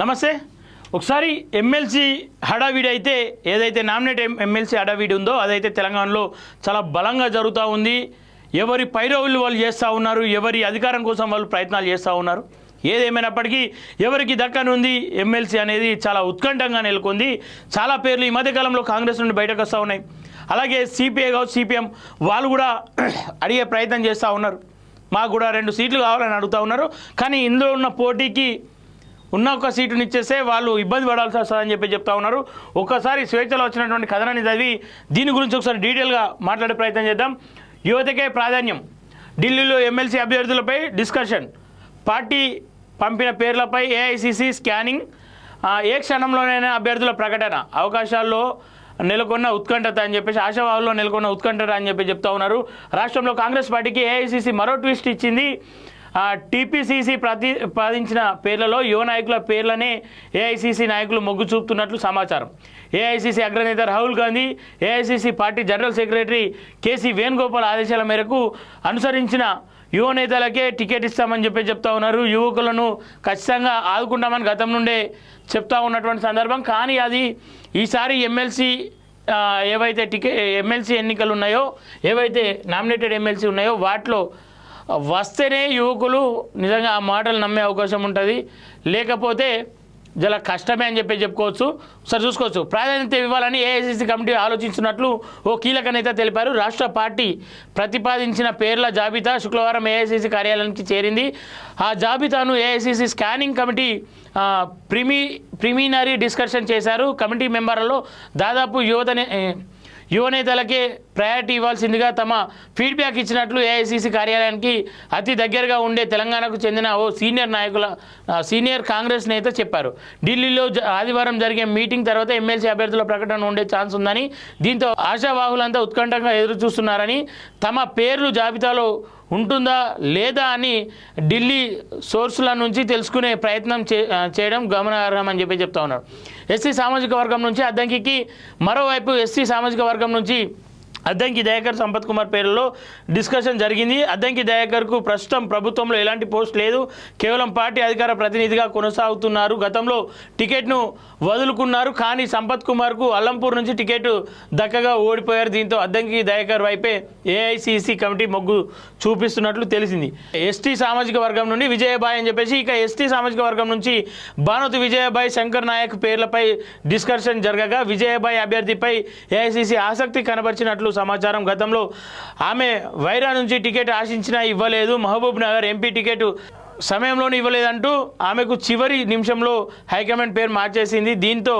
నమస్తే. ఒకసారి ఎమ్మెల్సీ హడావిడి అయితే ఏదైతే నామినేట్ ఎమ్మెల్సీ హడావిడి ఉందో అదైతే తెలంగాణలో చాలా బలంగా జరుగుతూ ఉంది. ఎవరి పైరవులు వాళ్ళు చేస్తూ ఉన్నారు ఎవరి అధికారం కోసం వాళ్ళు ప్రయత్నాలు చేస్తూ ఉన్నారు. ఏదేమైనప్పటికీ ఎవరికి దక్కనుంది ఎమ్మెల్సీ అనేది చాలా ఉత్కంఠంగా నెలకొంది. చాలా పేర్లు ఈ మధ్యకాలంలో కాంగ్రెస్ నుండి బయటకు వస్తూ ఉన్నాయి. అలాగే సిపిఐ కావచ్చు సిపిఎం వాళ్ళు కూడా అడిగే ప్రయత్నం చేస్తూ ఉన్నారు. మాకు కూడా రెండు సీట్లు కావాలని అడుగుతూ ఉన్నారు. కానీ ఇందులో ఉన్న పోటీకి ఉన్న ఒక సీటుని ఇచ్చేస్తే వాళ్ళు ఇబ్బంది పడాల్సి వస్తుందని చెప్పి చెప్తా ఉన్నారు. ఒక్కసారి స్వేచ్ఛలో వచ్చినటువంటి కథనాన్ని చదివి దీని గురించి ఒకసారి డీటెయిల్గా మాట్లాడే ప్రయత్నం చేద్దాం. యువతకే ప్రాధాన్యం. ఢిల్లీలో ఎమ్మెల్సీ అభ్యర్థులపై డిస్కషన్. పార్టీ పంపిన పేర్లపై ఏఐసిసి స్కానింగ్. ఏ క్షణంలోనైనా అభ్యర్థుల ప్రకటన. అవకాశాల్లో నెలకొన్న ఉత్కంఠత అని చెప్పేసి ఆశావాహుల్లో నెలకొన్న ఉత్కంఠత అని చెప్పి చెప్తా ఉన్నారు. రాష్ట్రంలో కాంగ్రెస్ పార్టీకి ఏఐసిసి మరో ట్విస్ట్ ఇచ్చింది. టీపీసీసీ ప్రతిపాదించిన పేర్లలో యువ నాయకుల పేర్లనే ఏఐసీసీ నాయకులు మొగ్గు చూపుతున్నట్లు సమాచారం. ఏఐసీసీ అగ్రనేత Rahul Gandhi AICC party general secretary KC Venugopal ఆదేశాల మేరకు అనుసరించిన యువ నేతలకే టికెట్ ఇస్తామని చెప్పి చెప్తా ఉన్నారు. యువకులను ఖచ్చితంగా ఆదుకుంటామని గతం నుండే చెప్తా ఉన్నటువంటి సందర్భం. కానీ అది ఈసారి ఎమ్మెల్సీ ఏవైతే టికెట్ ఎమ్మెల్సీ ఎన్నికలు ఉన్నాయో ఏవైతే నామినేటెడ్ ఎమ్మెల్సీ ఉన్నాయో వాటిలో వస్తేనే యువకులు నిజంగా ఆ మాటలు నమ్మే అవకాశం ఉంటుంది. లేకపోతే చాలా కష్టమే అని చెప్పి చెప్పుకోవచ్చు. సరే చూసుకోవచ్చు. ప్రాధాన్యత ఇవ్వాలని ఏఐసిసి కమిటీ ఆలోచించినట్లు ఓ కీలక నేత తెలిపారు. రాష్ట్ర పార్టీ ప్రతిపాదించిన పేర్ల జాబితా శుక్రవారం ఏఐసిసి కార్యాలయానికి చేరింది. ఆ జాబితాను ఏఐసిసి స్కానింగ్ కమిటీ ప్రిమి ప్రిమినరీ డిస్కషన్ చేశారు. కమిటీ మెంబర్లలో దాదాపు యువత యువనేతలకే యువ నేతలకే ప్రయారిటీ ఇవ్వాల్సిందిగా తమ ఫీడ్బ్యాక్ ఇచ్చినట్లు ఏఐసిసి కార్యాలయానికి అతి దగ్గరగా ఉండే తెలంగాణకు చెందిన ఓ సీనియర్ నాయకుల సీనియర్ కాంగ్రెస్ నేత చెప్పారు. ఢిల్లీలో జ- ఆదివారం జరిగే మీటింగ్ తర్వాత ఎమ్మెల్సీ అభ్యర్థుల ప్రకటన ఉండే ఛాన్స్ ఉందని దీంతో ఆశావాహులంతా ఉత్కంఠంగా ఎదురు చూస్తున్నారని తమ పేర్లు జాబితాలో ఉంటుందా లేదా అని ఢిల్లీ సోర్సుల నుంచి తెలుసుకునే ప్రయత్నం చే చేయడం గమనార్హం అని చెప్పి చెప్తా ఉన్నారు. ఎస్సీ సామాజిక వర్గం నుంచి అద్దంకి మరోవైపు ఎస్సీ సామాజిక వర్గం నుంచి అద్దంకి దయాకర్ సంపత్ కుమార్ పేరులో డిస్కషన్ జరిగింది. అద్దంకి దయాకర్కు ప్రస్తుతం ప్రభుత్వంలో ఎలాంటి పోస్ట్ లేదు. కేవలం పార్టీ అధికార ప్రతినిధిగా కొనసాగుతున్నారు. గతంలో టికెట్ను వదులుకున్నారు. కానీ సంపత్ కుమార్కు అల్లంపూర్ నుంచి టికెట్ దక్కగా ఓడిపోయారు. దీంతో అద్దంకి దయాకర్ వైపే ఏఐసిసి కమిటీ మొగ్గు చూపిస్తున్నట్లు తెలిసింది. ఎస్టీ సామాజిక వర్గం నుండి విజయబాయ్ అని చెప్పేసి ఇక ఎస్టీ సామాజిక వర్గం నుంచి భానుతి విజయబాయ్ శంకర్ నాయక్ పేర్లపై డిస్కషన్ జరగగా విజయబాయ్ అభ్యర్థిపై ఏఐసిసి ఆసక్తి కనబరిచినట్లు సమాచారం. గతంలో ఆమె వైరా నుంచి టికెట్ ఆశించినా ఇవ్వలేదు. మహబూబ్ నగర్ ఎంపీ టికెట్ సమయంలోనే ఇవ్వలేదంటూ ఆమెకు చివరి నిమిషంలో హైకమాండ్ పేరు మార్చేసింది. దీంతో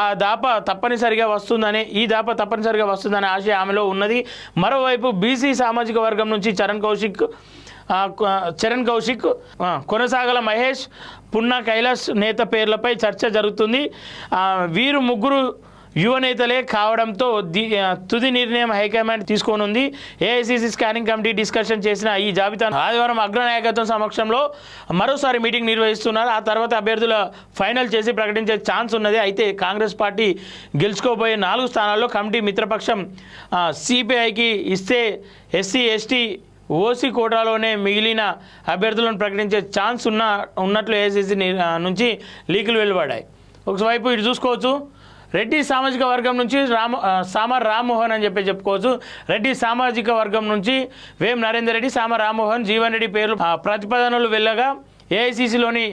ఆ దాప తప్పనిసరిగా వస్తుందని ఈ దాప తప్పనిసరిగా వస్తుందనే ఆశ ఆమెలో ఉన్నది. మరోవైపు బీసీ సామాజిక వర్గం నుంచి చరణ్ కౌశిక్ చరణ్ కౌశిక్ కొనసాగల మహేష్ పున్నా కైలాస్ నేత పేర్లపై చర్చ జరుగుతుంది. వీరు ముగ్గురు యువ నేతలే కావడంతో తుది నిర్ణయం హైకమాండ్ తీసుకోనుంది. ఏఐసిసి స్కానింగ్ కమిటీ డిస్కషన్ చేసిన ఈ జాబితాను ఆదివారం అగ్రనాయకత్వం సమక్షంలో మరోసారి మీటింగ్ నిర్వహిస్తున్నారు. ఆ తర్వాత అభ్యర్థుల ఫైనల్ చేసి ప్రకటించే ఛాన్స్ ఉన్నది. అయితే కాంగ్రెస్ పార్టీ గెలుచుకోబోయే నాలుగు స్థానాల్లో కమిటీ మిత్రపక్షం సిపిఐకి ఇస్తే ఎస్సీ ఎస్టీ ఓసీ కోటాలోనే మిగిలిన అభ్యర్థులను ప్రకటించే ఛాన్స్ ఉన్న ఉన్నట్లు ఏఐసిసి నుంచి లీకులు వెలువడాయి ఒకవైపు ఇటు చూసుకోవచ్చు. రెడ్డి సామాజిక వర్గం నుంచి రామ సామర్ రామ్మోహన్ అని చెప్పి చెప్పుకోవచ్చు. రెడ్డి సామాజిక వర్గం నుంచి వేం నరేందర్ రెడ్డి సామ రామ్మోహన్ జీవన్ రెడ్డి పేర్లు ప్రతిపాదనలు వెళ్ళగా ఏఐసిసిలోని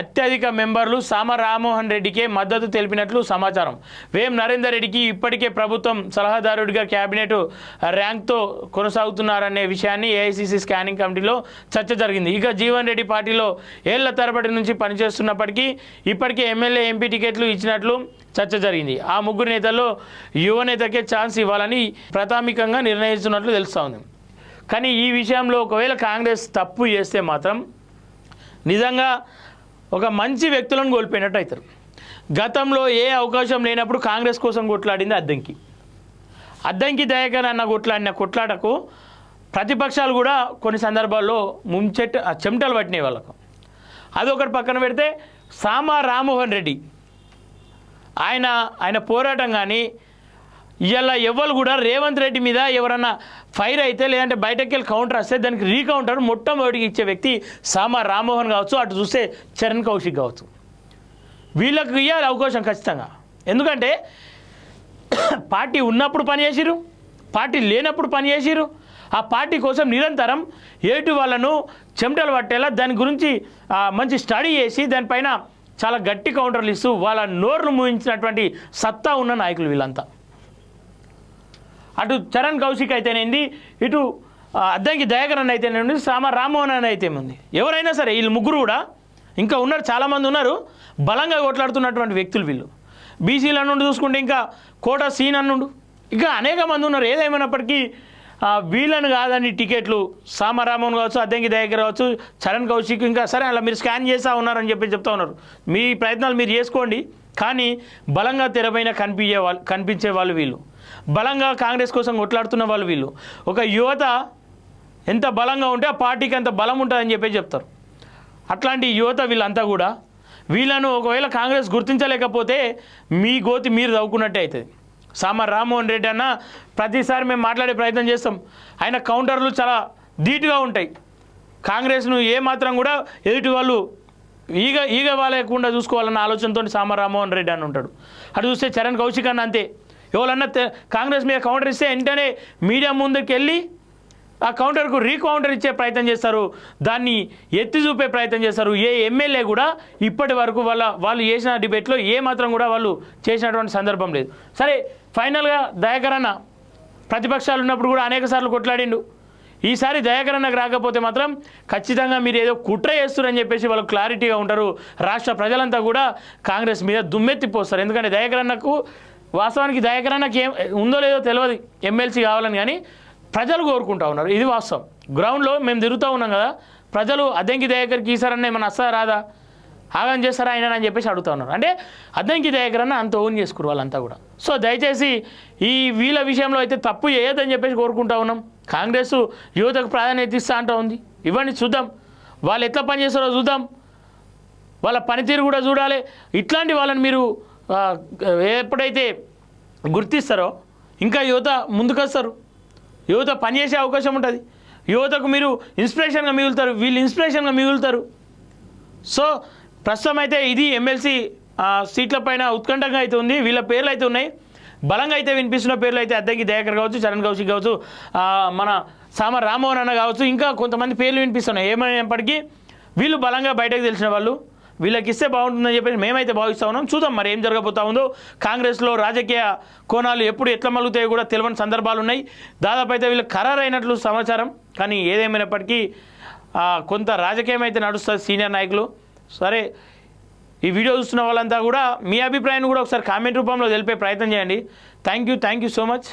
అత్యధిక మెంబర్లు సామ రామ్మోహన్ రెడ్డికే మద్దతు తెలిపినట్లు సమాచారం. వేం నరేందర్ రెడ్డికి ఇప్పటికే ప్రభుత్వం సలహాదారుడిగా కేబినెట్ ర్యాంక్తో కొనసాగుతున్నారనే విషయాన్ని ఏఐసిసి స్కానింగ్ కమిటీలో చర్చ జరిగింది. ఇక జీవన్ రెడ్డి పార్టీలో ఏళ్ళ తరబడి నుంచి పనిచేస్తున్నప్పటికీ ఇప్పటికే ఎమ్మెల్యే ఎంపీ టికెట్లు ఇచ్చినట్లు చర్చ జరిగింది. ఆ ముగ్గురు నేతల్లో యువ నేతకే ఛాన్స్ ఇవ్వాలని ప్రాథమికంగా నిర్ణయిస్తున్నట్లు తెలుస్తూ ఉంది కానీ ఈ విషయంలో ఒకవేళ కాంగ్రెస్ తప్పు చేస్తే మాత్రం నిజంగా ఒక మంచి వ్యక్తులను కోల్పోయినట్టు అవుతారు. గతంలో ఏ అవకాశం లేనప్పుడు కాంగ్రెస్ కోసం కొట్లాడింది అద్దంకి. అద్దంకి దయాకర్ అన్న కొట్లాడిన కొట్లాటకు ప్రతిపక్షాలు కూడా కొన్ని సందర్భాల్లో ముంచెట్ ఆ చెమటలు పట్టినాయి వాళ్ళకు. అదొకటి పక్కన పెడితే సామా రామ్మోహన్ రెడ్డి. ఆయన ఆయన పోరాటం కానీ ఇలా ఎవరు కూడా రేవంత్ రెడ్డి మీద ఎవరన్నా ఫైర్ అయితే లేదంటే బయటకు వెళ్ళి కౌంటర్ వస్తే దానికి రీకౌంటర్ మొట్టమొదటికి ఇచ్చే వ్యక్తి సామా రామ్మోహన్ కావచ్చు అటు చూస్తే చరణ్ కౌశిక్ కావచ్చు. వీళ్ళకు ఇవ్వాలి అవకాశం ఖచ్చితంగా. ఎందుకంటే పార్టీ ఉన్నప్పుడు పనిచేసిరు పార్టీ లేనప్పుడు పనిచేసిరు ఆ పార్టీ కోసం నిరంతరం ఏటు వాళ్ళను చెమటలు పట్టేలా దాని గురించి మంచి స్టడీ చేసి దానిపైన చాలా గట్టి కౌంటర్లు ఇస్తూ వాళ్ళ నోరును మూయించినటువంటి సత్తా ఉన్న నాయకులు వీళ్ళంతా. అటు చరణ్ కౌశిక్ అయితేనేంది ఇటు అద్దంకి దయాకర్ అయితేనే ఉంది సామ రామ్మోహన్ అని అయితే ఉంది ఎవరైనా సరే వీళ్ళు ముగ్గురు కూడా ఇంకా ఉన్నారు చాలామంది ఉన్నారు బలంగా కొట్లాడుతున్నటువంటి వ్యక్తులు వీళ్ళు. బీసీలు అన్నుండి చూసుకుంటే ఇంకా కోట సీన్ అన్నుండు. ఇంకా అనేక మంది ఉన్నారు ఏదేమైనప్పటికీ వీళ్ళని కాదని టికెట్లు సామరామన్ కావచ్చు అద్దంకి దయాకర్ కావచ్చు చరణ్ కౌశిక్ ఇంకా సరే అలా మీరు స్కాన్ చేస్తూ ఉన్నారని చెప్పి చెప్తా ఉన్నారు. మీ ప్రయత్నాలు మీరు చేసుకోండి కానీ బలంగా తెరపైన కనిపించే వాళ్ళు కనిపించే వాళ్ళు వీళ్ళు. బలంగా కాంగ్రెస్ కోసం కొట్లాడుతున్న వాళ్ళు వీళ్ళు. ఒక యువత ఎంత బలంగా ఉంటే ఆ పార్టీకి అంత బలం ఉంటుందని చెప్పి చెప్తారు. అట్లాంటి యువత వీళ్ళంతా కూడా వీళ్ళను ఒకవేళ కాంగ్రెస్ గుర్తించలేకపోతే మీ గోతి మీరు తవ్వుకున్నట్టే అవుతుంది. సామ రామ్మోహన్ రెడ్డి అన్న ప్రతిసారి మేము మాట్లాడే ప్రయత్నం చేస్తాం. ఆయన కౌంటర్లు చాలా ధీటుగా ఉంటాయి. కాంగ్రెస్ను ఏ మాత్రం కూడా ఎదుటి వాళ్ళు ఈగ ఈగ వాళ్ళకుండా చూసుకోవాలన్న ఆలోచనతో సామ రామ్మోహన్ రెడ్డి అని ఉంటాడు. అటు చూస్తే చరణ్ కౌశిక్ అన్న అంతే. ఎవరన్నా కాంగ్రెస్ మీద కౌంటర్ ఇస్తే వెంటనే మీడియా ముందుకు వెళ్ళి ఆ కౌంటర్కు రీకౌంటర్ ఇచ్చే ప్రయత్నం చేస్తారు. దాన్ని ఎత్తి చూపే ప్రయత్నం చేస్తారు. ఏ ఎమ్మెల్యే కూడా ఇప్పటి వరకు వాళ్ళ వాళ్ళు చేసిన డిబేట్లో ఏ మాత్రం కూడా వాళ్ళు చేసినటువంటి సందర్భం లేదు. సరే ఫైనల్గా దయాకరన్న ప్రతిపక్షాలు ఉన్నప్పుడు కూడా అనేక సార్లు కొట్లాడిండు. ఈసారి దయాకరణకు రాకపోతే మాత్రం ఖచ్చితంగా మీరు ఏదో కుట్ర చేస్తున్నారని చెప్పేసి వాళ్ళు క్లారిటీగా ఉంటారు. రాష్ట్ర ప్రజలంతా కూడా కాంగ్రెస్ మీద దుమ్మెత్తిపోస్తారు ఎందుకంటే దయాకరణకు వాస్తవానికి దయాకరానికి ఏం ఉందో లేదో తెలియదు ఎమ్మెల్సీ కావాలని కానీ ప్రజలు కోరుకుంటా ఉన్నారు. ఇది వాస్తవం. గ్రౌండ్లో మేము తిరుగుతూ ఉన్నాం కదా ప్రజలు అద్దెంకి దయాకర్కి ఈసారన్నా ఏమైనా వస్తారా రాదా? ఆగం చేస్తారా ఆయన అని చెప్పేసి అడుగుతా ఉన్నారు. అంటే అద్దెంకి దయాకరన్న అంత ఓన్ చేసుకురు వాళ్ళంతా కూడా. సో దయచేసి ఈ వీళ్ళ విషయంలో అయితే తప్పు చేయొద్దని చెప్పేసి కోరుకుంటా ఉన్నాం. కాంగ్రెస్ యువతకు ప్రాధాన్యత ఇస్తా అంటూ ఉంది. ఇవన్నీ చూద్దాం. వాళ్ళు ఎట్లా పనిచేస్తారో చూద్దాం. వాళ్ళ పనితీరు కూడా చూడాలి. ఇట్లాంటి వాళ్ళని మీరు ఎప్పుడైతే గుర్తిస్తారో ఇంకా యువత ముందుకొస్తారు. యువత పనిచేసే అవకాశం ఉంటుంది. యువతకు మీరు ఇన్స్పిరేషన్గా మిగులుతారు వీళ్ళు ఇన్స్పిరేషన్గా మిగులుతారు. సో ప్రస్తుతం అయితే ఇది ఎమ్మెల్సీ సీట్ల పైన ఉత్కంఠంగా అయితే ఉంది. వీళ్ళ పేర్లు అయితే ఉన్నాయి. బలంగా అయితే వినిపిస్తున్న పేర్లు అయితే అద్దెకి దయాకర్ కావచ్చు చరణ్ కౌశిక్ కావచ్చు మన సామ రామ్మోహన్ అన్న కావచ్చు ఇంకా కొంతమంది పేర్లు వినిపిస్తున్నాయి. ఏమైనప్పటికీ వీళ్ళు బలంగా బయటకు తెలిసిన వాళ్ళు. వీళ్ళకి ఇస్తే బాగుంటుందని చెప్పి మేమైతే భావిస్తా ఉన్నాం. చూద్దాం మరి ఏం జరగబోతా ఉందో. కాంగ్రెస్లో రాజకీయ కోణాలు ఎప్పుడు ఎట్లా మలుగుతాయో కూడా తెలియని సందర్భాలు ఉన్నాయి. దాదాపు అయితే వీళ్ళు ఖరారైనట్లు సమాచారం. కానీ ఏదేమైనప్పటికీ కొంత రాజకీయం అయితే నడుస్తుంది సీనియర్ నాయకులు. సరే ఈ వీడియో చూస్తున్న వాళ్ళంతా కూడా మీ అభిప్రాయాన్ని కూడా ఒకసారి కామెంట్ రూపంలో తెలిపే ప్రయత్నం చేయండి. Thank you thank you so much.